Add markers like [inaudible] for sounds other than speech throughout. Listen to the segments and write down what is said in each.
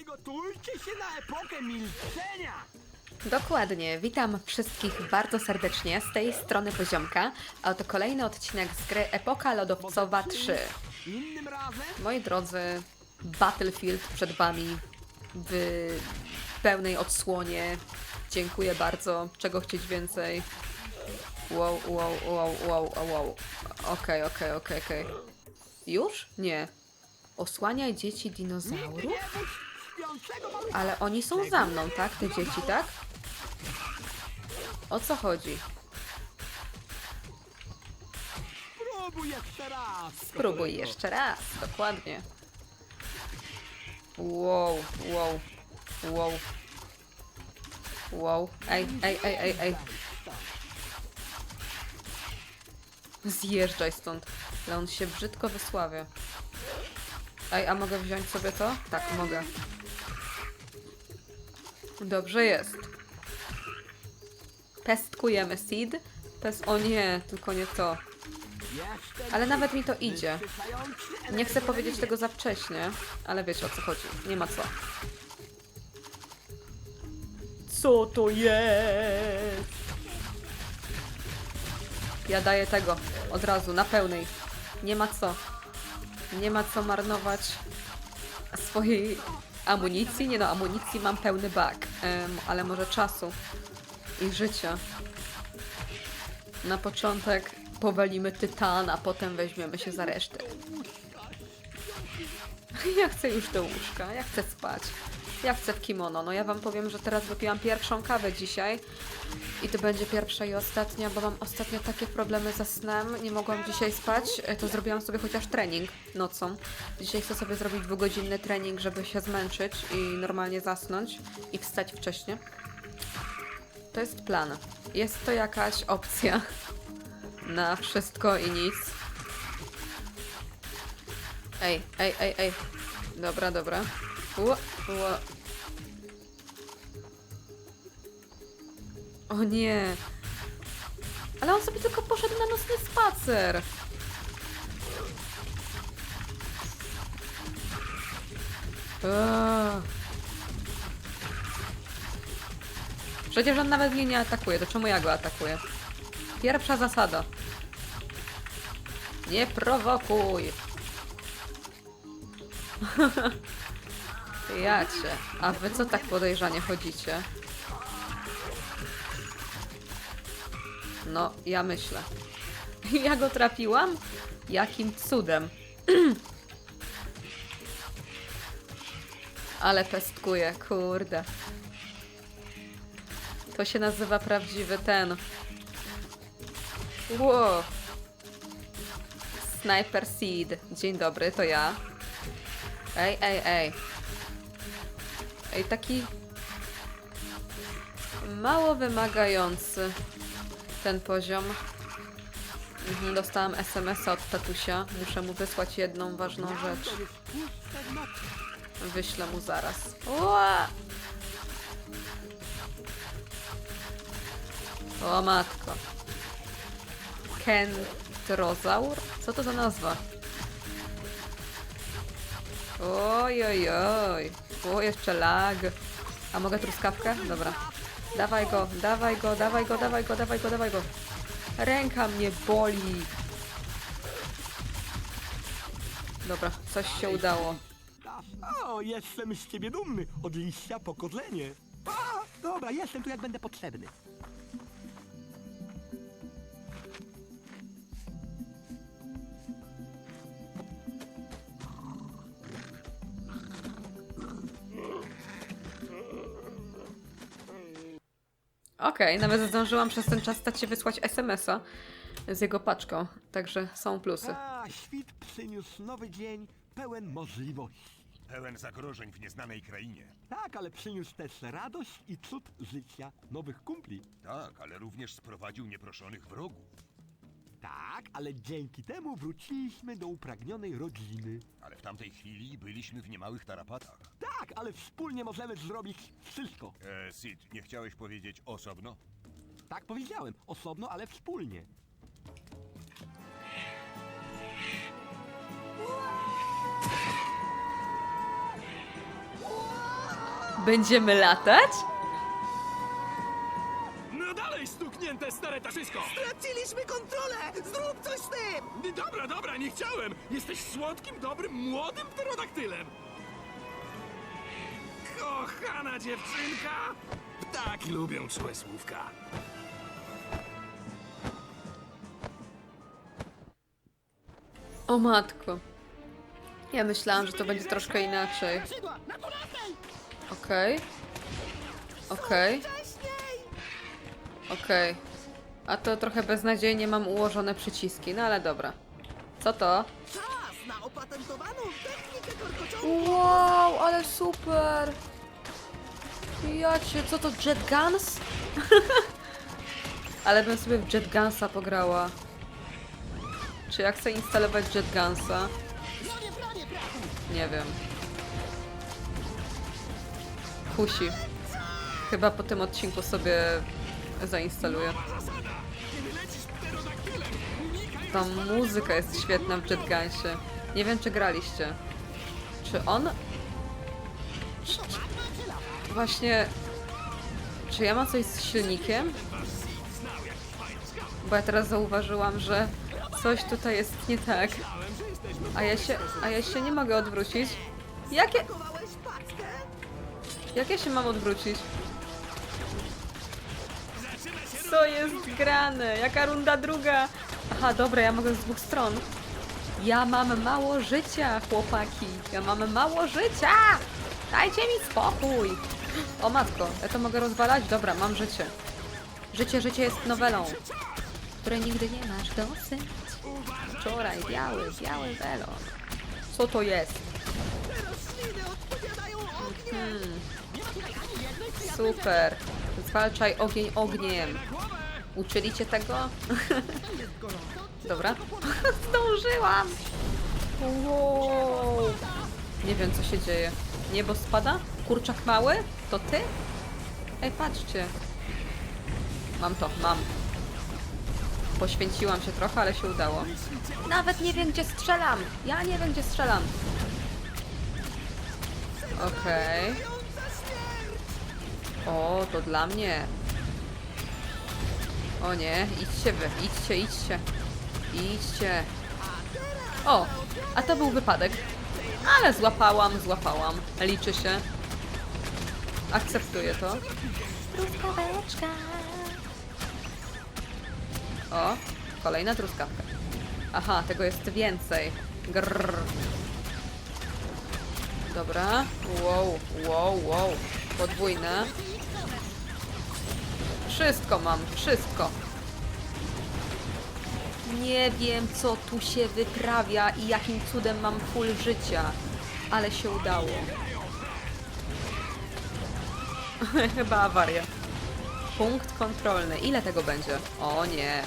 Przygotujcie się na epokę milczenia! Dokładnie, witam wszystkich bardzo serdecznie z tej strony Poziomka, a oto kolejny odcinek z gry Epoka Lodowcowa 3. Innym razem Moi drodzy, Battlefield przed Wami w pełnej odsłonie. Dziękuję bardzo. Czego chcieć więcej? Wow, wow, wow, wow, wow. Okej, okej, okej, okej. Już? Nie. Osłaniaj dzieci dinozaurów? Ale oni są za mną, tak? Te dzieci, tak? O co chodzi? Spróbuj jeszcze raz! Spróbuj jeszcze raz, dokładnie. Wow, wow, wow. Wow, ej, ej, ej, ej, ej. Zjeżdżaj stąd. Ale on się brzydko wysławia. Ej, a mogę wziąć sobie to? Tak, mogę. Dobrze jest. Pestkujemy seed. Pest... O nie, tylko nie to. Ale nawet mi to idzie. Nie chcę powiedzieć tego za wcześnie, ale wiecie o co chodzi. Nie ma co. Co to jest? Ja daję tego od razu, na pełnej. Nie ma co. Nie ma co marnować swojej amunicji. Nie no, amunicji mam pełny bak, em, ale może czasu i życia. Na początek powalimy tytana, potem weźmiemy się za resztę. [laughs] Ja chcę już do łóżka, ja chcę spać. Ja chcę w kimono. No ja wam powiem, że teraz wypiłam pierwszą kawę dzisiaj i to będzie pierwsza i ostatnia, bo mam ostatnio takie problemy ze snem. Nie mogłam dzisiaj spać, e, to zrobiłam sobie chociaż trening nocą. Dzisiaj chcę sobie zrobić dwugodzinny trening, żeby się zmęczyć i normalnie zasnąć i wstać wcześnie. To jest plan. Jest to jakaś opcja [laughs] na wszystko i nic. Ej, ej, ej, ej. Dobra, dobra. Ło, ło. O nie. Ale on sobie tylko poszedł na nocny spacer. Przecież on nawet mnie nie atakuje, to czemu ja go atakuję? Pierwsza zasada. Nie prowokuj. [laughs] Jacie. A wy co tak podejrzanie chodzicie? No, ja myślę. [laughs] Ja go trafiłam? Jakim cudem? [clears throat] Ale pestkuje, kurde. To się nazywa prawdziwy ten. Wow. Sniper Seed. Dzień dobry, to ja. Ej, ej, ej. Ej, taki mało wymagający ten poziom. Mhm, Dostałam SMS od tatusia. Muszę mu wysłać jedną ważną rzecz. Wyślę mu zaraz. Ua! O matko. Kentrozaur? Co to za nazwa? Oj, oj, oj. O, jeszcze lag. A mogę truskawkę? Dobra. Dawaj go, dawaj go, dawaj go, dawaj go, dawaj go, dawaj go. Ręka mnie boli. Dobra, coś się udało. O, jestem z ciebie dumny. Od liścia po dobra, jestem tu jak będę potrzebny. Okej, nawet zdążyłam przez ten czas stać się wysłać SMS-a z jego paczką, także są plusy. A, świt przyniósł nowy dzień pełen możliwości. Pełen zagrożeń w nieznanej krainie. Tak, ale przyniósł też radość i cud życia nowych kumpli. Tak, ale również sprowadził nieproszonych wrogów. Tak, ale dzięki temu wróciliśmy do upragnionej rodziny. Ale w tamtej chwili byliśmy w niemałych tarapatach. Tak, ale wspólnie możemy zrobić wszystko. E, Sid, nie chciałeś powiedzieć osobno? Tak powiedziałem, osobno, ale wspólnie. Będziemy latać? Stuknięte stare taszysko! Straciliśmy kontrolę! Zrób coś z tym! Dobra, dobra, nie chciałem! Jesteś słodkim, dobrym, młodym pterodaktylem! Kochana dziewczynka! Ptaki lubią czułe słówka. O matko. Ja myślałam, że to będzie troszkę inaczej. Okej. Okej. Okej. A to trochę beznadziejnie mam ułożone przyciski, no ale dobra. Co to? Czas na opatentowaną technikę korkociągu! Wow, ale super! Jacie, co to, Jet Guns? [laughs] ale bym sobie w Jet Gunsa pograła. Czy ja chcę instalować Jet Gunsa? Nie wiem. Kusi. Chyba po tym odcinku sobie zainstaluję. Ta muzyka jest świetna w Jet Gunsie. Nie wiem, czy graliście. Czy on... Właśnie... Czy ja mam coś z silnikiem? Bo ja teraz zauważyłam, że coś tutaj jest nie tak. A ja się, a ja się nie mogę odwrócić. Jakie, jak ja się mam odwrócić? Co jest grane? Jaka runda druga? Aha, dobra, ja mogę z dwóch stron. Ja mam mało życia, chłopaki. Ja mam mało życia! Dajcie mi spokój! O matko, ja to mogę rozwalać? Dobra, mam życie. Życie, życie jest nowelą, której nigdy nie masz dosyć. Wczoraj biały, biały welon. Co to jest? Ogniem! Super. Zwalczaj ogień ogniem. Uczyli cię tego? [laughs] Dobra. [laughs] Zdążyłam! Wow. Nie wiem, co się dzieje. Niebo spada? Kurczak mały? To ty? Ej, patrzcie. Mam to, mam. Poświęciłam się trochę, ale się udało. Nawet nie wiem, gdzie strzelam. Ja nie wiem, gdzie strzelam. Okej. O, to dla mnie. O nie, idźcie wy, idźcie, idźcie. Idźcie. O, a to był wypadek. Ale złapałam, złapałam. Liczy się. Akceptuję to. Truskaweczka. O, kolejna truskawka. Aha, tego jest więcej. Grrr. Dobra. Wow, wow, wow. Podwójne. Wszystko mam, wszystko. Nie wiem, co tu się wyprawia i jakim cudem mam full życia, ale się udało. [laughs] Chyba awaria. Punkt kontrolny. Ile tego będzie? O nie.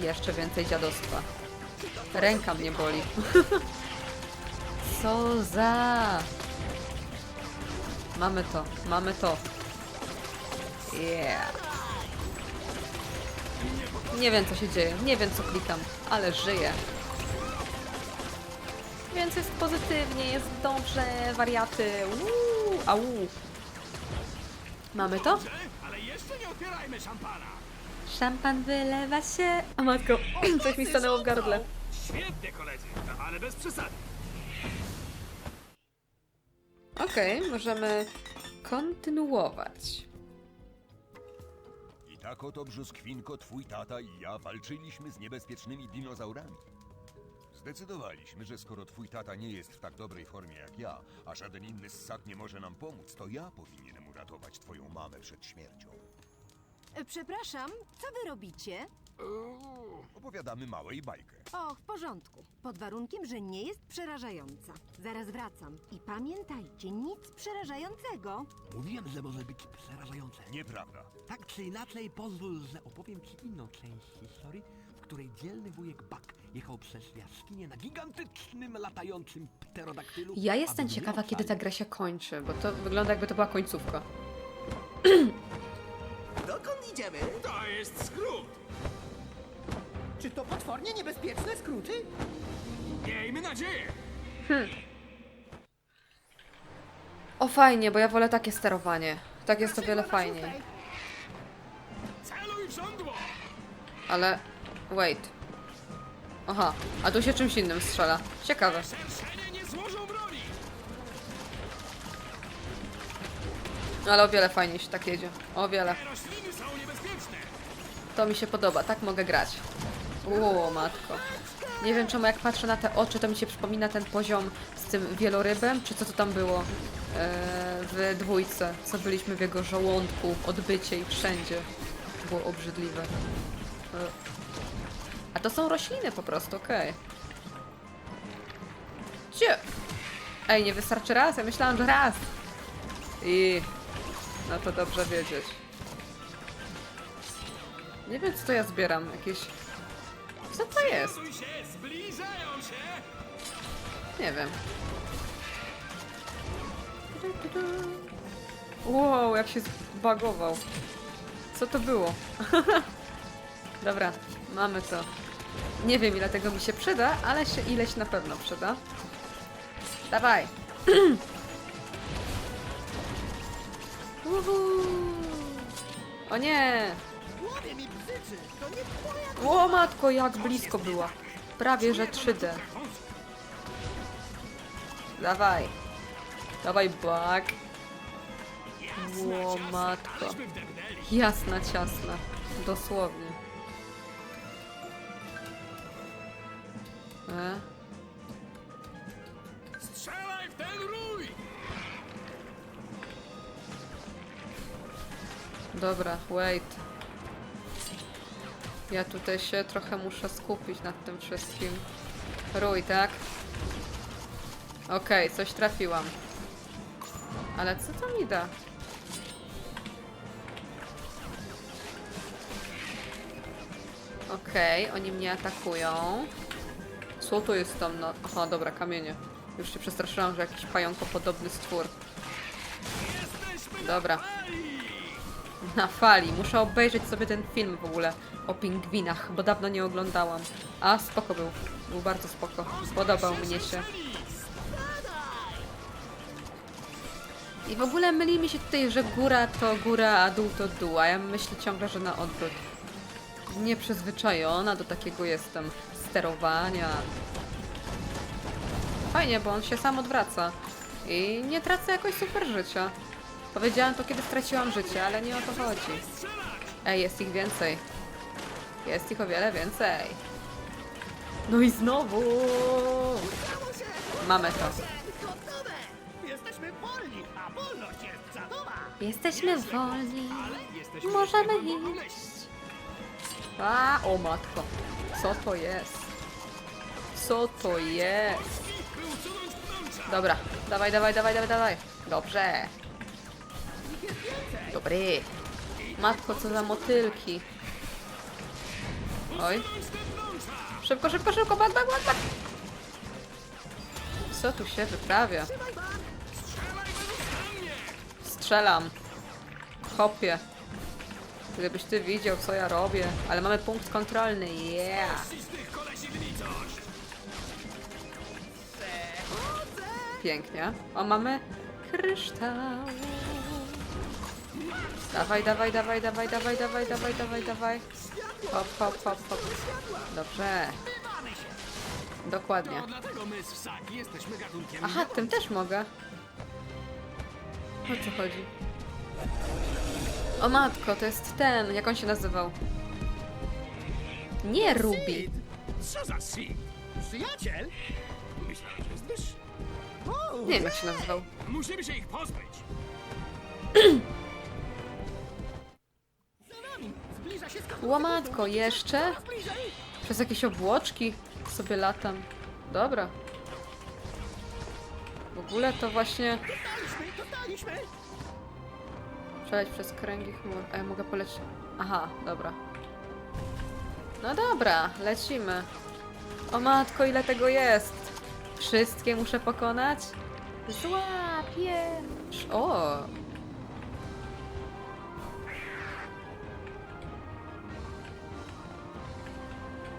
Jeszcze więcej dziadostwa. Ręka mnie boli. [laughs] Co za... Mamy to, mamy to. Yeah. Nie wiem co się dzieje, nie wiem co klikam, ale żyję. Więc jest pozytywnie, jest dobrze, wariaty. Uuu, au. Mamy to? Ale jeszcze nie otwierajmy szampana! Szampan wylewa się. A matko, [clears throat] coś mi stanęło w gardle. Świetnie, koledzy, no, ale bez przesady. Okej, możemy kontynuować. I tak oto brzoskwinko, twój tata i ja walczyliśmy z niebezpiecznymi dinozaurami. Zdecydowaliśmy, że skoro twój tata nie jest w tak dobrej formie jak ja, a żaden inny ssak nie może nam pomóc, to ja powinienem uratować twoją mamę przed śmiercią. E, Przepraszam, co wy robicie? Opowiadamy małej bajkę. O, w porządku. Pod warunkiem, że nie jest przerażająca. Zaraz wracam. I pamiętajcie, nic przerażającego. Mówiłem, że może być przerażające. Nieprawda. Tak czy inaczej, pozwól, że opowiem ci inną część historii, w której dzielny wujek Buck jechał przez jaskinię na gigantycznym, latającym pterodaktylu. Ja jestem aby ciekawa, kiedy ta gra się kończy, bo to wygląda jakby to była końcówka. Dokąd idziemy? To jest skrót! Czy to potwornie niebezpieczne skróty? Miejmy nadzieję! O fajnie, bo ja wolę takie sterowanie. Tak jest o wiele fajniej. Celuj w żądło! Ale... Wait. Aha, a tu się czymś innym strzela. Ciekawe. Szerszenie nie złożą broni! Ale o wiele fajniej się tak jedzie. O wiele. Te rośliny są niebezpieczne! To mi się podoba, tak mogę grać. Uuu, matko. Nie wiem czemu jak patrzę na te oczy, to mi się przypomina ten poziom z tym wielorybem, czy co to tam było eee, w dwójce, co byliśmy w jego żołądku, odbycie i wszędzie. To było obrzydliwe. E. A to są rośliny po prostu, okej. Gdzie? Ej, nie wystarczy raz? Ja myślałam, że raz. I... No to dobrze wiedzieć. Nie wiem, co to ja zbieram. Jakieś... Co to jest? Nie wiem. Wow, jak się zbagował. Co to było? [laughs] Dobra, mamy to. Nie wiem, ile tego mi się przyda, ale się ileś na pewno przyda. Dawaj! [clears throat] O nie! O matko, jak blisko była. Prawie, że 3D. Dawaj. Dawaj, bak. O matko. Jasna, ciasna. Dosłownie. E? Strzelaj w ten rój! Dobra, wait. Ja tutaj się trochę muszę skupić nad tym wszystkim. Rój, tak? Okej, coś trafiłam. Ale co to mi da? Okej, oni mnie atakują. Co to jest tam na... Aha, dobra, kamienie. Już się przestraszyłam, że jakiś pająkopodobny stwór. Dobra. Na fali. Muszę obejrzeć sobie ten film w ogóle o pingwinach, bo dawno nie oglądałam. A, spoko był. Był bardzo spoko. Podobał mnie się. I w ogóle myli mi się tutaj, że góra to góra, a dół to dół, a ja myślę ciągle, że na odwrót. Nieprzyzwyczajona do takiego jestem sterowania. Fajnie, bo on się sam odwraca. I nie tracę jakoś super życia. Powiedziałam to, kiedy straciłam życie, ale nie o to chodzi. Ej, jest ich więcej. Jest ich o wiele więcej. No i znowu! Mamy to. Jesteśmy wolni, a wolność jest zadowa! Jesteśmy wolni. Możemy iść. A, o matko. Co to jest? Co to jest? Dobra, dawaj, dawaj, dawaj, dawaj, dawaj. Dobrze. Dobry. Matko, co za motylki. Oj. Szybko, szybko, szybko, bak, bak, bak, bak. Co tu się wyprawia? Strzelam. Hopie. Gdybyś ty widział, co ja robię. Ale mamy punkt kontrolny, yeah. Pięknie. O, mamy kryształ. Dawaj, dawaj, dawaj, dawaj, dawaj, dawaj, dawaj, dawaj, dawaj. Hop, hop, hop, hop. Dobrze. Dokładnie. Aha, tym też mogę. O co chodzi? O matko, to jest ten, jak on się nazywał? Nie Ruby. Co za? Przyjaciel? Myślałem, że Nie wiem jak się nazywał. Musimy się ich pozbyć! [clears throat] Łamatko, jeszcze? Przez jakieś obłoczki sobie latam. Dobra. W ogóle to właśnie przeleć przez kręgi chmur. Ja mogę polecieć. Aha, dobra. No dobra, lecimy. O matko, ile tego jest? Wszystkie muszę pokonać? Złapiesz! O!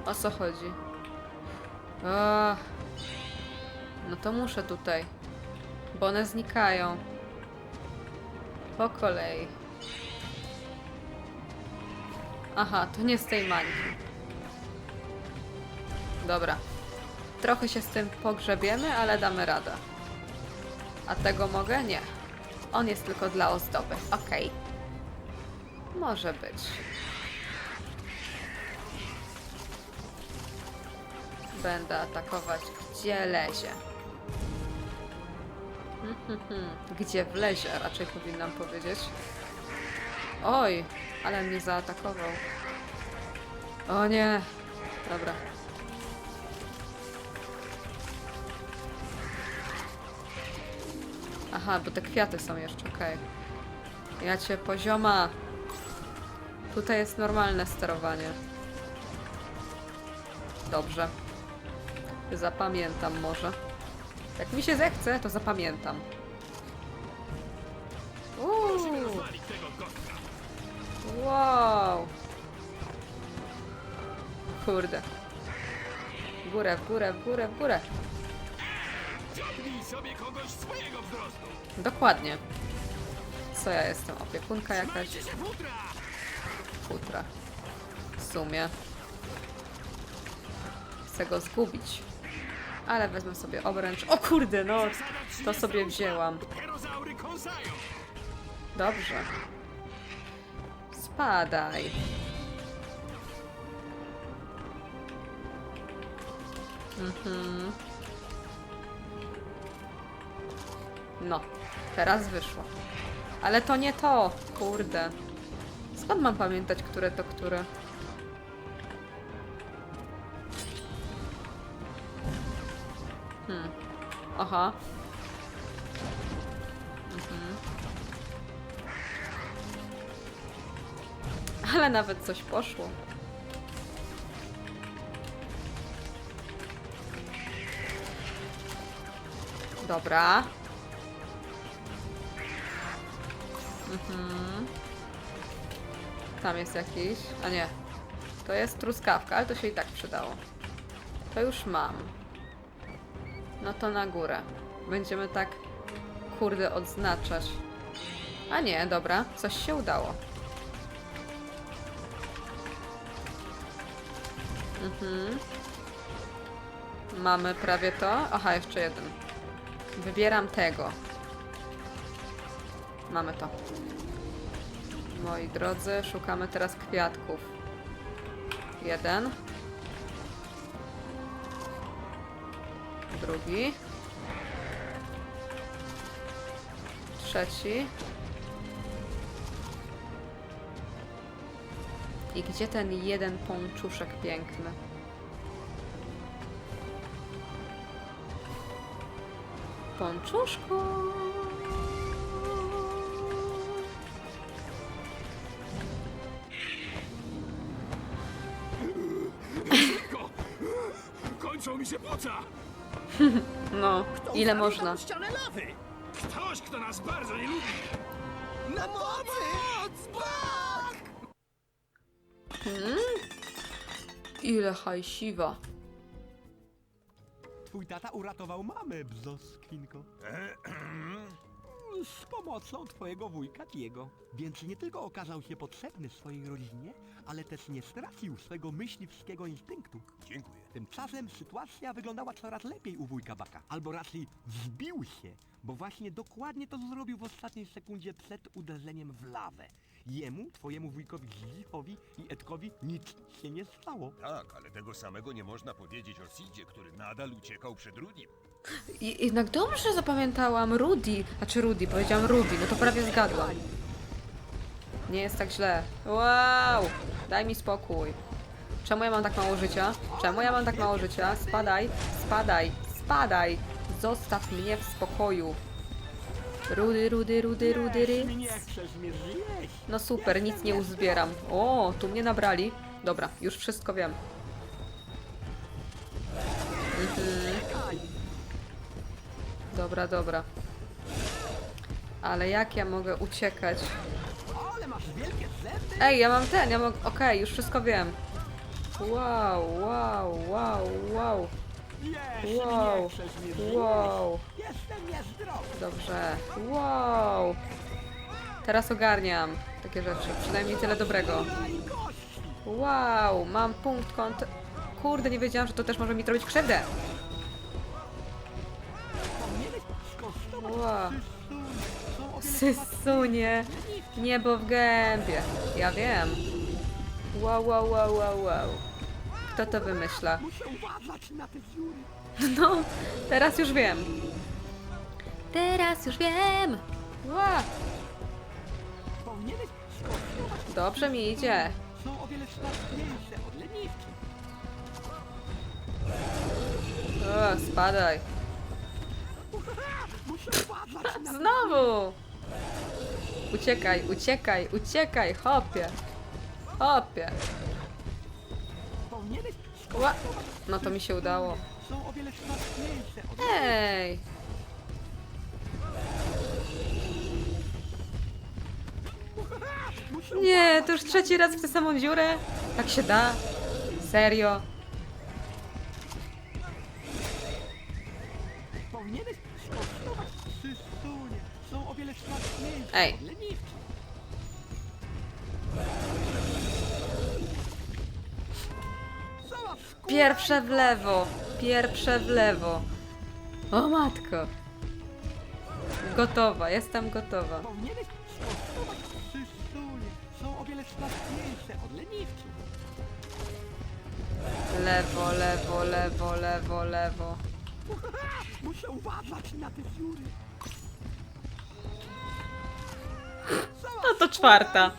O co chodzi? O, no to muszę tutaj. Bo one znikają. Po kolei. Aha, to nie z tej mańki. Dobra. Trochę się z tym pogrzebiemy, ale damy radę. A tego mogę? Nie. On jest tylko dla ozdoby. Okej. Może być. Będę atakować [laughs] gdzie lezie. Gdzie wlezie, raczej powinnam powiedzieć. Oj, ale mnie zaatakował. O nie. Dobra. Aha, bo te kwiaty są jeszcze, okej. Ja cię pozioma. Tutaj jest normalne sterowanie. Dobrze. Zapamiętam może. Jak mi się zechce, to zapamiętam. Uuu, wow. Kurde. W górę, w górę, w górę, w górę. Dokładnie. Co ja jestem? Opiekunka jakaś? Futra. W sumie. Chcę go zgubić. Ale wezmę sobie obręcz. O kurde, no! To sobie wzięłam. Dobrze. Spadaj. Mhm. No, teraz wyszło. Ale to nie to, kurde. Skąd mam pamiętać, które to które? Aha. Ale nawet coś poszło. Dobra. Mhm. Tam jest jakiś. A nie. To jest truskawka, ale to się i tak przydało. To już mam. No to na górę. Będziemy tak, kurde, odznaczać. A nie, dobra, coś się udało. Mhm. Mamy prawie to. Aha, jeszcze jeden. Wybieram tego. Mamy to. Moi drodzy, szukamy teraz kwiatków. Jeden. Drugi. Trzeci. I gdzie ten jeden pączuszek piękny? Pączuszku! Ko- Kończą mi się płuca. [laughs] No, ile można? ścianę lawy! Ktoś, kto nas bardzo nie lubi. Na mocy! Bak! Ile hajsiwa. Twój tata uratował mamę, bzoskwinko. [clears throat] Z pomocą twojego wujka Diego. Więc nie tylko okazał się potrzebny swojej rodzinie, ale też nie stracił swego myśliwskiego instynktu. Dziękuję. Tymczasem sytuacja wyglądała coraz lepiej u wujka Baka. Albo raczej wzbił się, bo właśnie dokładnie to zrobił w ostatniej sekundzie przed uderzeniem w lawę. Jemu, twojemu wujkowi Zlichowi i Edkowi nic się nie stało. Tak, ale tego samego nie można powiedzieć o Sidzie, który nadal uciekał przed Rudim. I, jednak dobrze zapamiętałam Rudy. Znaczy Rudy, powiedziałam Ruby, no to prawie zgadłam. Nie jest tak źle. Wow! Daj mi spokój. Czemu ja mam tak mało życia? Czemu ja mam tak mało życia? Spadaj, spadaj, spadaj! Zostaw mnie w spokoju. Rudy, rudy, rudy, rudy, ry. No super, nic nie uzbieram. O, tu mnie nabrali. Dobra, już wszystko wiem. Czekaj. Dobra, dobra. Ale jak ja mogę uciekać? Ej, ja mam ten, ja mam... Okej, już wszystko wiem. Wow, wow, wow, wow, Wiesz, Wow. mnie wow. Jestem niezdrowy. Dobrze. Wow. Teraz ogarniam takie rzeczy. Przynajmniej tyle dobrego. Wow, mam punkt kont... Kurde, nie wiedziałam, że to też może mi zrobić krzywdę. Wow. Sysunie. Niebo w gębie. Ja wiem. Wow, wow, wow, wow, wow. Kto to wymyśla? Muszę uważać na te dziury. No, teraz już wiem. Teraz już wiem. Ła, Powinieneś skosztować. dobrze mi idzie. Są o wiele smaczniejsze od leniwki. O, spadaj. Muszę uważać na Znowu! Uciekaj, uciekaj, uciekaj, hopie. Hopie. Ła. No to mi się udało. Są o wiele smaczniejsze od Ej! Nie, to już trzeci raz w tę samą dziurę? Tak się da? Serio? Powinieneś skosztować Sysunie. Są o wiele smaczniejsze Ej. Pierwsze w lewo, pierwsze w lewo. O matko. Gotowa, jestem gotowa. Powinieneś skosztować Sysunie. Są o wiele smaczniejsze od leniwki. Lewo, lewo, lewo, lewo, lewo. [laughs] Muszę uważać na te dziury. No to czwarta.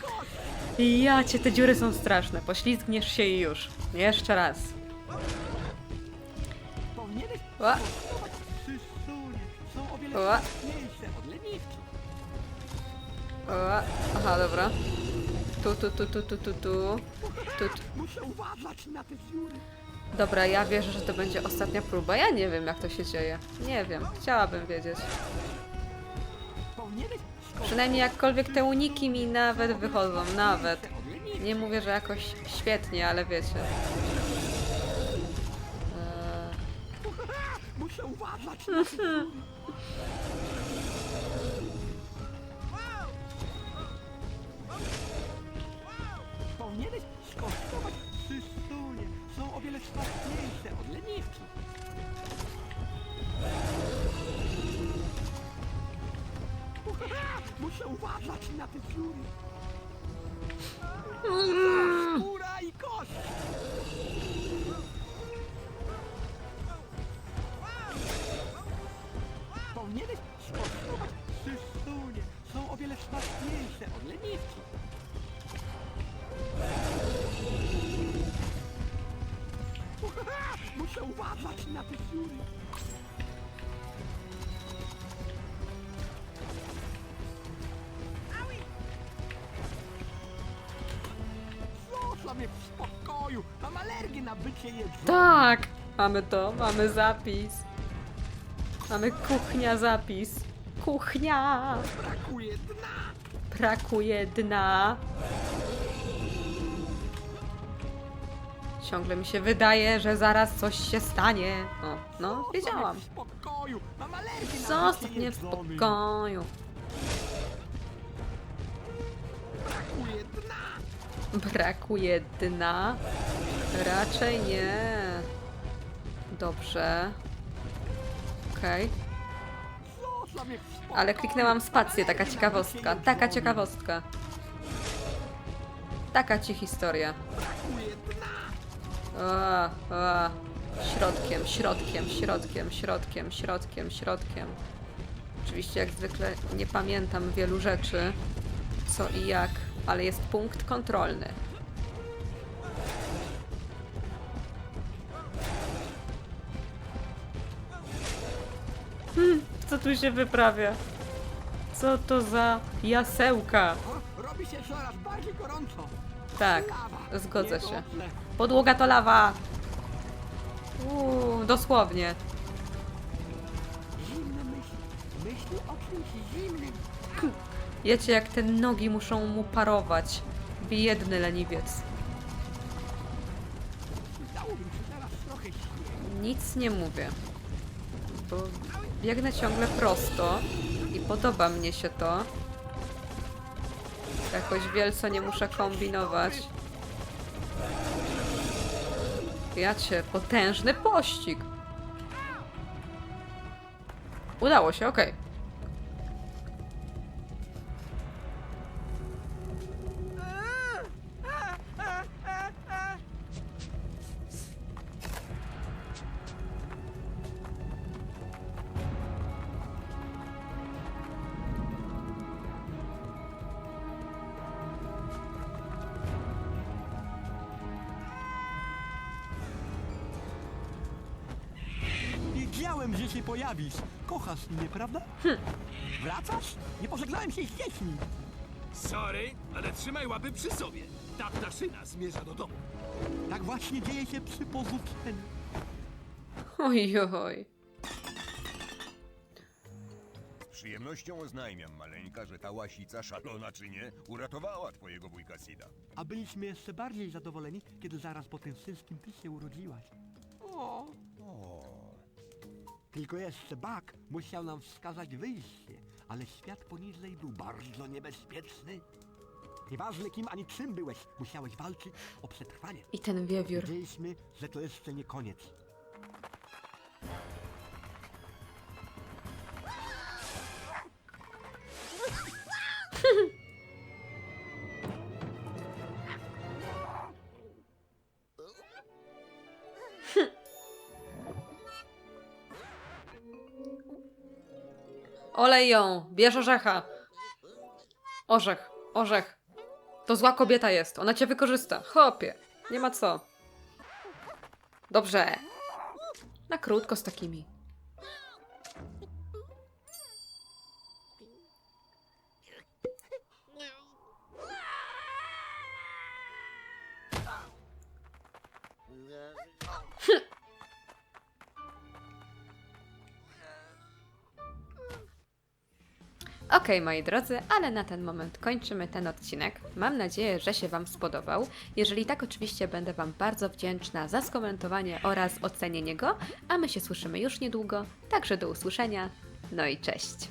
Ja cię, te dziury są straszne. Poślizgniesz się i już. Jeszcze raz. Ła. Ła. O, aha, dobra. Tu, tu, tu, tu, tu, tu, tu. Tu, tu. Muszę uważać na te dziury. Dobra, ja wierzę, że to będzie ostatnia próba. Ja nie wiem, jak to się dzieje. Nie wiem. Chciałabym wiedzieć. Przynajmniej jakkolwiek te uniki mi nawet wychodzą. Nawet. Nie mówię, że jakoś świetnie, ale wiecie. Muszę uważać na. Powinieneś skosztować Sysunie. Są o wiele smaczniejsze od leniwki. [laughs] Muszę uważać na te dziury. Skóra i kość. Od leniwki. [laughs] Muszę uważać na te dziury. Zostaw mnie w spokoju. Mam alergię na bycie jedzenia. Tak! Mamy to, mamy zapis. Mamy kuchnia zapis. Kuchnia! Brakuje dna. Brakuje dna. Ciągle mi się wydaje, że zaraz coś się stanie. O, no, wiedziałam. Zostaw mnie w spokoju. Brakuje dna. Brakuje dna? Raczej nie. Dobrze. Okej. Spokoju. Ale kliknęłam spację, taka ciekawostka. Taka ciekawostka. Taka ci historia. O, o. Środkiem, środkiem, środkiem, środkiem, środkiem, środkiem. Oczywiście jak zwykle nie pamiętam wielu rzeczy, co i jak, ale jest punkt kontrolny. Tu się wyprawia? Co to za jasełka? O, robi się coraz bardziej gorąco. Tak, Lawa. zgodzę się. Niedobrze. Podłoga to lawa. Uuu, dosłownie. Zimne myśli. Myśli o czymś zimnym. Wiecie, jak te nogi muszą mu parować. Biedny leniwiec. Dałoby mi się teraz trochę śniegu. Nic nie mówię. Bo biegnę ciągle prosto i podoba mnie się to. Jakoś wielce nie muszę kombinować. Ja cię, potężny pościg. Udało się, okej. Wiedziałem, Kochasz mnie, prawda? Wracasz? Nie pożegnałem się z dziećmi. Sorry, ale trzymaj łapy przy sobie. Ta ptaszyna zmierza do domu. Tak właśnie dzieje się przy porzuceniu. Ojoj. Z przyjemnością oznajmiam, maleńka, że ta łasica, szalona czy nie, uratowała twojego wujka Sida. A byliśmy jeszcze bardziej zadowoleni, kiedy zaraz po tym wszystkim ty się urodziłaś. O. Tylko jeszcze Bak musiał nam wskazać wyjście, ale świat poniżej był bardzo niebezpieczny. Nieważne kim ani czym byłeś, musiałeś walczyć o przetrwanie. I ten wiewiór. Wiedzieliśmy, że to jeszcze nie koniec. Olej ją, bierz orzecha. Orzech, orzech. To zła kobieta jest, ona cię wykorzysta. Chopie, nie ma co. Dobrze. Na krótko z takimi. Okej, moi drodzy, ale na ten moment kończymy ten odcinek. Mam nadzieję, że się Wam spodobał. Jeżeli tak, oczywiście będę Wam bardzo wdzięczna za skomentowanie oraz ocenienie go, a my się słyszymy już niedługo. Także do usłyszenia. No i cześć.